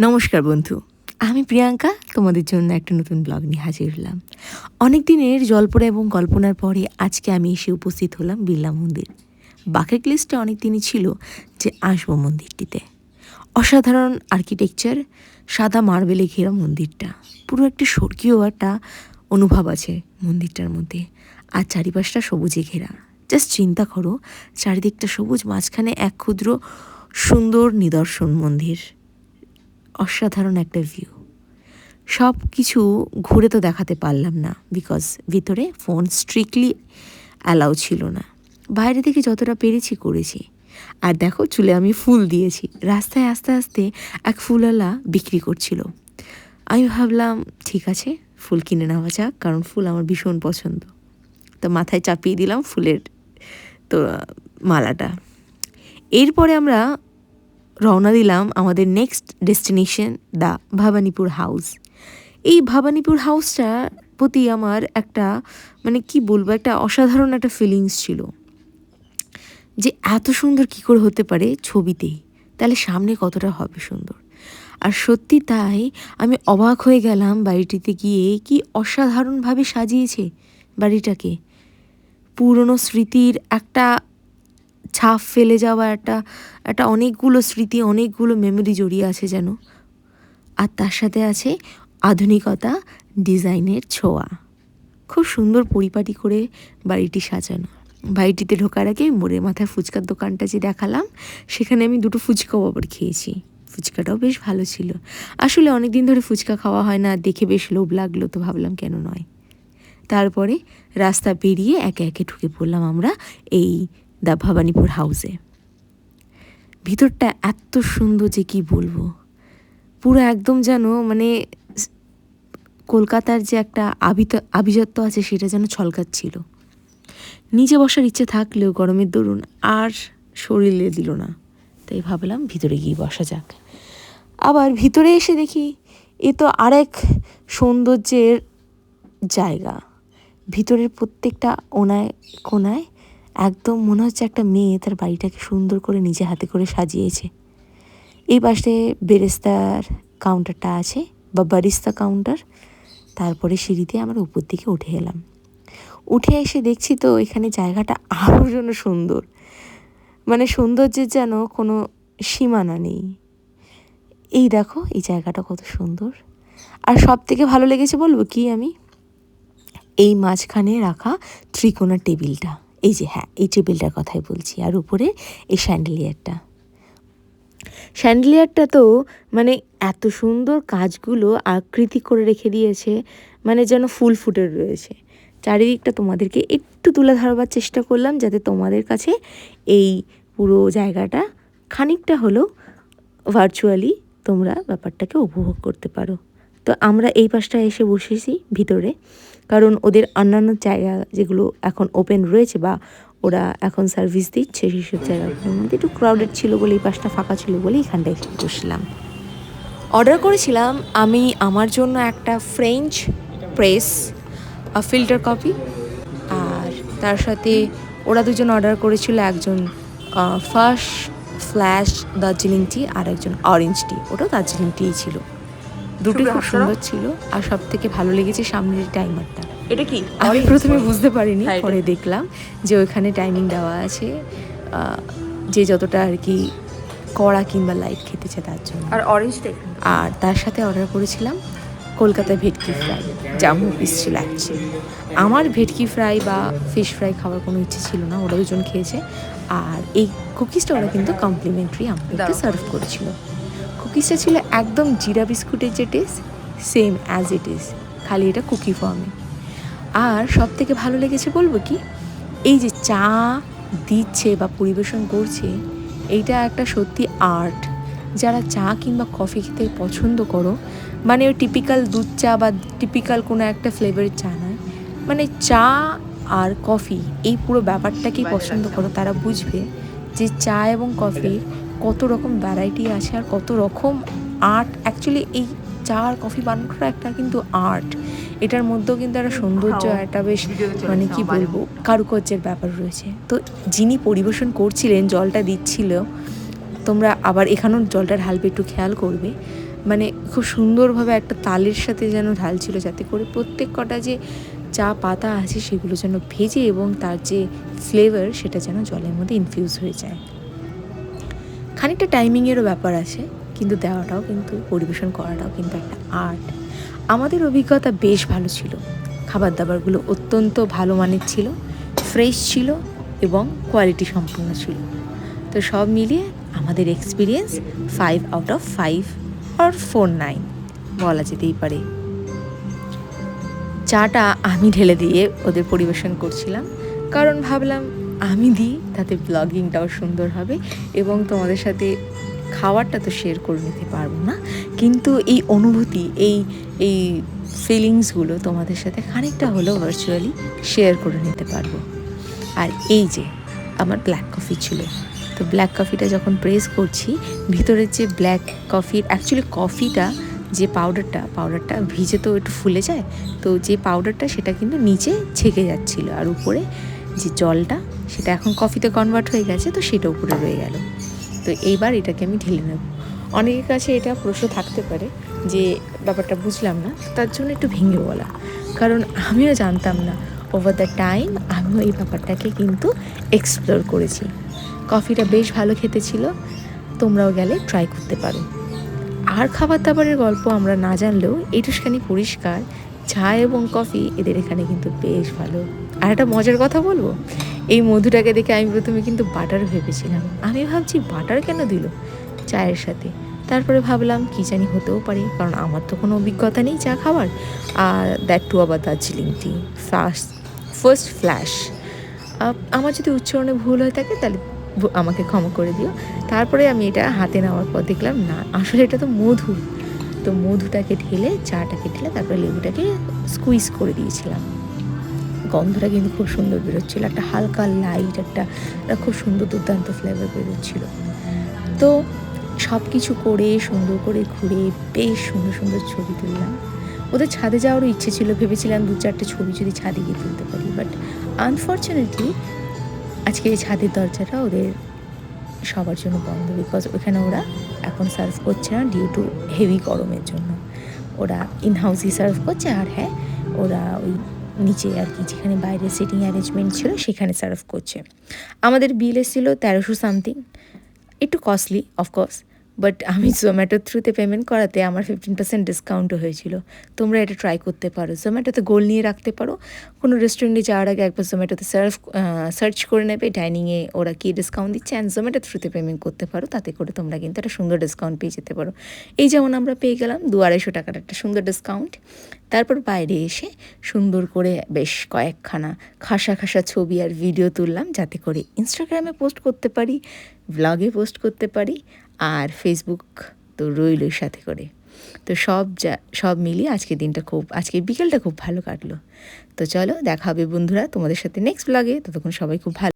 নমস্কার বন্ধু। আমি প্রিয়াঙ্কা, তোমাদের জন্য একটা নতুন ব্লগ নিয়ে হাজির হলাম। অনেক দিনের জল্পনা এবং কল্পনার পরে আজকে আমি এসে উপস্থিত হলাম বিড়লা মন্দির। বাকেট লিস্টে অনেক দিনই ছিল যে আসব মন্দিরটিতে। অসাধারণ আর্কিটেকচার, সাদা মার্বেলে ঘেরা মন্দিরটা। পুরো একটি স্বর্গীয় একটা অনুভব আছে মন্দিরটার মধ্যে। আর চারিপাশটা সবুজে ঘেরা। জাস্ট চিন্তা করো, চারিদিকটা সবুজ, মাঝখানে এক ক্ষুদ্র সুন্দর নিদর্শন মন্দির। অসাধারণ একটা ভিউ সব কিছু ঘুরে তো দেখাতে পারলাম না বিকজ ভিতরে ফোন স্ট্রিক্টলি অ্যালাউ ছিল না। বাইরে থেকে যতটা পেরেছি করেছি। আর দেখো চুলে আমি ফুল দিয়েছি। রাস্তায় আস্তে আস্তে এক ফুলওয়ালা বিক্রি করছিল। আমি ভাবলাম, ঠিক আছে, ফুল কিনে নেওয়া যাক, কারণ ফুল আমার ভীষণ পছন্দ। তো মাথায় চাপিয়ে দিলাম ফুলের তো, মালাটা। এরপরে আমরা রওনা দিলাম আমাদের next destination the Bhawanipur house এই ভবানীপুর হাউসটা প্রতি আমার একটা মানে কি বলব, একটা অসাধারণ একটা ফিলিংস ছিল। যে এত সুন্দর কি করে হতে পারে ছবিতেই? তাহলে সামনে কতটা হবে সুন্দর? আর সত্যি তাই আমি অবাক হয়ে গেলাম বাড়িটিতে গিয়ে কি অসাধারণভাবে সাজিয়েছে বাড়িটাকে। পুরনো স্মৃতির একটা ছাপ ফেলে যাওয়া একটা একটা অনেকগুলো স্মৃতি, অনেকগুলো মেমোরি জড়িয়ে আছে যেন। আর তার সাথে আছে আধুনিকতা ডিজাইনের ছোঁয়া। খুব সুন্দর পরিপাটি করে বাড়িটি সাজানো। বাড়িটিতে ঢোকার আগে মোড়ের মাথায় ফুচকার দোকানটা যে দেখালাম, সেখানে আমি দুটো ফুচকাও আবার খেয়েছি। ফুচকাটাও বেশ ভালো ছিল। আসলে অনেক দিন ধরে ফুচকা খাওয়া হয় না, দেখে বেশ লোভ লাগল, তো ভাবলাম কেন নয়। তারপরে রাস্তা পেরিয়ে একে একে ঢুকে পড়লাম আমরা এই দ্য ভবানীপুর হাউসে। ভিতরটা এত সুন্দর যে কি বলব? পুরো একদম যেন মানে কলকাতার যে একটা আবিত, আভিজাত্য আছে সেটা যেন ছলকাচ্ছিল নিচে বসার ইচ্ছে থাকলেও গরমের দরুন আর শরীরে দিল না। তাই ভাবলাম ভিতরে গিয়ে বসা যাক। আবার ভিতরে এসে দেখি এ তো আরেক সৌন্দর্যের জায়গা। ভিতরের প্রত্যেকটা ওনায় কোনায় একদম মনে হচ্ছে একটা মেয়ে তার বাড়িটাকে সুন্দর করে নিজে হাতে করে সাজিয়েছে। এই পাশে বেরেস্তার কাউন্টারটা আছে বা বারিস্তা কাউন্টার তারপরে সিঁড়িতে আমরা উপর দিকে উঠে এলাম। উঠে এসে দেখছি তো এখানে জায়গাটা আরও যেন সুন্দর। মানে সৌন্দর্যের যেন কোনো সীমানা নেই। এই দেখো, এই জায়গাটা কত সুন্দর। আর সব থেকে ভালো লেগেছে বলব কি আমি? এই মাঝখানে রাখা ত্রিকোণা টেবিলটা। এই যে হ্যাঁ এই টেবিলটার কথাই বলছি। আর উপরে এই স্যান্ডেলিয়ারটা। স্যান্ডেলিয়ারটা তো মানে এত সুন্দর কাজগুলো আকৃতি করে রেখে দিয়েছে মানে যেন ফুল ফুটে রয়েছে। চারিদিকটা তোমাদেরকে একটু তুলে ধরবার চেষ্টা করলাম, যাতে তোমাদের কাছে এই পুরো জায়গাটা খানিকটা হলেও ভার্চুয়ালি তোমরা ব্যাপারটাকে উপভোগ করতে পারো। তো আমরা এই পাশটা এসে বসেছি, ভিতরে। কারণ ওদের অন্যান্য জায়গা যেগুলো এখন ওপেন রয়েছে বা ওরা এখন সার্ভিস দিচ্ছে সেসব জায়গাগুলোর মধ্যে একটু ক্রাউডেড ছিল বলে এই পাশটা ফাঁকা ছিল বলে এখানটায় বসলাম। অর্ডার করেছিলাম আমি আমার জন্য একটা ফ্রেঞ্চ প্রেস ফিল্টার কপি আর তার সাথে ওরা দুজন অর্ডার করেছিল একজন ফার্স্ট ফ্ল্যাশ দার্জিলিং টি আর একজন অরেঞ্জ টি ওটাও দার্জিলিং টিই ছিল। দুটোই খুব সুন্দর ছিল আর সব থেকে ভালো লেগেছে সামনের টাইমারটা এটা কি? আমি প্রথমে বুঝতে পারিনি হ্যাঁ, পরে দেখলাম যে ওইখানে টাইমিং দেওয়া আছে যে যতটা আর কি কড়া কিংবা লাইট খেতে চায় তার জন্য। আর অরেঞ্জটা এখানে? আর তার সাথে অর্ডার করেছিলাম কলকাতা ভেটকি ফ্রাই জাম্বু পিস ছিল অ্যাকচুয়ালি আমার ভেটকি ফ্রাই বা ফিশ ফ্রাই খাওয়ার কোনো ইচ্ছে ছিল না ওরা দুজন খেয়েছে। আর এই কুকিজটা ওরা কিন্তু কমপ্লিমেন্টারি আমাদেরকে সার্ভ করেছিল। কুকিজটা ছিল একদম জিরা বিস্কুটের যে taste same as it is খালি এটা কুকি ফর্মে আর সব থেকে ভালো লেগেছে বলব কি, এই যে চা দিচ্ছে বা পরিবেশন করছে, এইটা একটা সত্যি আর্ট যারা চা কিংবা কফি খেতে পছন্দ করো মানে ওই টিপিক্যাল দুধ চা বা টিপিক্যাল কোনো একটা ফ্লেভারের চা নয় মানে চা আর কফি এই পুরো ব্যাপারটাকেই পছন্দ করো, তারা বুঝবে যে চা এবং কফির কত রকম ভ্যারাইটি আছে আর কত রকম আর্ট অ্যাকচুয়ালি এই চা আর কফি বানানোটা একটা কিন্তু আর্ট এটার মধ্যেও কিন্তু একটা সৌন্দর্য একটা বেশ মানে কি বলব কারুকার্যের ব্যাপার রয়েছে। তো যিনি পরিবেশন করছিলেন জলটা দিচ্ছিল তোমরা আবার এখানেও জলটা ঢালবে একটু খেয়াল করবে। মানে খুব সুন্দরভাবে একটা তালের সাথে যেন ঢালছিল যাতে করে প্রত্যেক কটা যে চা পাতা আছে সেগুলো যেন ভেজে এবং তার যে ফ্লেভার সেটা যেন জলের মধ্যে ইনফিউজ হয়ে যায়। খানিকটা টাইমিংয়েরও ব্যাপার আছে, কিন্তু দেওয়াটাও কিন্তু, পরিবেশন করাটাও কিন্তু একটা আর্ট আমাদের অভিজ্ঞতা বেশ ভালো ছিল। খাবার দাবারগুলো অত্যন্ত ভালো মানের ছিল ফ্রেশ ছিল এবং কোয়ালিটি সম্পূর্ণ ছিল। তো সব মিলিয়ে আমাদের experience five out of five or four nine বলা যেতেই পারে। চাটা আমি ঢেলে দিয়ে ওদের পরিবেশন করছিলাম, কারণ ভাবলাম আমি দিই, তাতে ব্লগিংটাও সুন্দর হবে এবং তোমাদের সাথে খাবারটা তো শেয়ার করে নিতে পারব না। কিন্তু এই অনুভূতি, এই এই ফিলিংসগুলো তোমাদের সাথে খানিকটা হলেও ভার্চুয়ালি শেয়ার করে নিতে পারব। আর এই যে, আমার ব্ল্যাক কফি ছিল। তো ব্ল্যাক কফিটা যখন প্রেস করছি, ভিতরের যে ব্ল্যাক কফির অ্যাকচুয়ালি কফিটা যে পাউডারটা পাউডারটা ভিজে তো একটু ফুলে যায়, তো যে পাউডারটা সেটা কিন্তু নিচে ছেঁকে যাচ্ছিল। আর উপরে যে জলটা সেটা এখন কফিতে কনভার্ট হয়ে গেছে, তো সেটা উপরে রয়ে গেল। তো এইবার এটাকে আমি ঢেলে নেব। অনেকের কাছে এটা প্রশ্ন থাকতে পারে যে, ব্যাপারটা বুঝলাম না, তার জন্য একটু ভেঙে বলা। কারণ আমিও জানতাম না ওভার দ্য টাইম আমিও এই ব্যাপারটাকে কিন্তু এক্সপ্লোর করেছি। কফিটা বেশ ভালো খেতে ছিল, তোমরাও গেলে ট্রাই করতে পারো। আর খাবার দাবারের গল্প আমরা না জানলেও এটুসখানি পরিষ্কার, চা এবং কফি এদের এখানে কিন্তু বেশ ভালো। আর একটা মজার কথা বলব? এই মধুটাকে দেখে আমি প্রথমে কিন্তু বাটার ভেবেছিলাম। আমি ভাবছি বাটার কেন দিল? চায়ের সাথে। তারপরে ভাবলাম, কী জানি হতেও পারে, কারণ আমার তো কোনো অভিজ্ঞতা নেই চা খাওয়ার। আর দ্যাট টু আবার Darjeeling tea first first flush আমার যদি উচ্চারণে ভুল হয়ে থাকে, তাহলে আমাকে ক্ষমা করে দিও। তারপরে আমি এটা হাতে নেওয়ার পর দেখলাম, না, আসলে এটা তো মধু। তো মধুটাকে ঢেলে, চাটাকে ঢেলে, তারপরে লেবুটাকে স্কুইজ করে দিয়েছিলাম। গন্ধটা কিন্তু খুব সুন্দর বেরোচ্ছিল, একটা হালকা লাইট একটা খুব সুন্দর দুর্দান্ত ফ্লেভার বেরোচ্ছিল। তো সব কিছু করে, সুন্দর করে ঘুরে বেশ সুন্দর সুন্দর ছবি তুললাম। ওদের ছাদে যাওয়ারও ইচ্ছে ছিল, ভেবেছিলাম দু চারটে ছবি যদি ছাদে গিয়ে তুলতে পারি বাট আনফর্চুনেটলি আজকে এই ছাদের দরজাটা ওদের সবার জন্য বন্ধ বিকজ ওখানে ওরা এখন সার্ভ করছে না ডিউ টু হেভি গরমের জন্য। ওরা ইন হাউসই সার্ভ করছে, আর হ্যাঁ ওরা ওই নিচে আর কি, যেখানে বাইরে সিটিং অ্যারেঞ্জমেন্ট ছিল সেখানে সার্ভ করছে। আমাদের বিল এসেছিল তেরোশো সামথিং একটু কস্টলি অফকোর্স বাট আমি জোম্যাটোর থ্রুতে পেমেন্ট করাতে আমার ফিফটিন পার্সেন্ট ডিসকাউন্টও হয়েছিল। তোমরা এটা ট্রাই করতে পারো। জোম্যাটোতে গোল নিয়ে রাখতে পারো। কোনো রেস্টুরেন্টে যাওয়ার আগে একবার জোম্যাটোতে সার্ভ সার্চ করে নেবে। ডাইনিংয়ে ওরা কী ডিসকাউন্ট দিচ্ছে? অ্যান্ড জোম্যাটো থ্রুতে পেমেন্ট করতে পারো। তাতে করে তোমরা কিন্তু একটা সুন্দর ডিসকাউন্ট পেয়ে যেতে পারো। এই যেমন আমরা পেয়ে গেলাম দু আড়াইশো টাকার একটা সুন্দর ডিসকাউন্ট তারপর বাইরে এসে সুন্দর করে বেশ কয়েকখানা খাসা খাসা ছবি আর ভিডিও তুললাম। যাতে করে ইনস্টাগ্রামে পোস্ট করতে পারি ব্লগে পোস্ট করতে পারি। আর ফেসবুক তো রইলই সাথে করে। তো সব যা, সব মিলিয়ে আজকের দিনটা খুব আজকের বিকেলটা খুব ভালো কাটলো। তো চলো, দেখা হবে বন্ধুরা তোমাদের সাথে নেক্সট ব্লগে ততক্ষণ সবাই খুব ভালো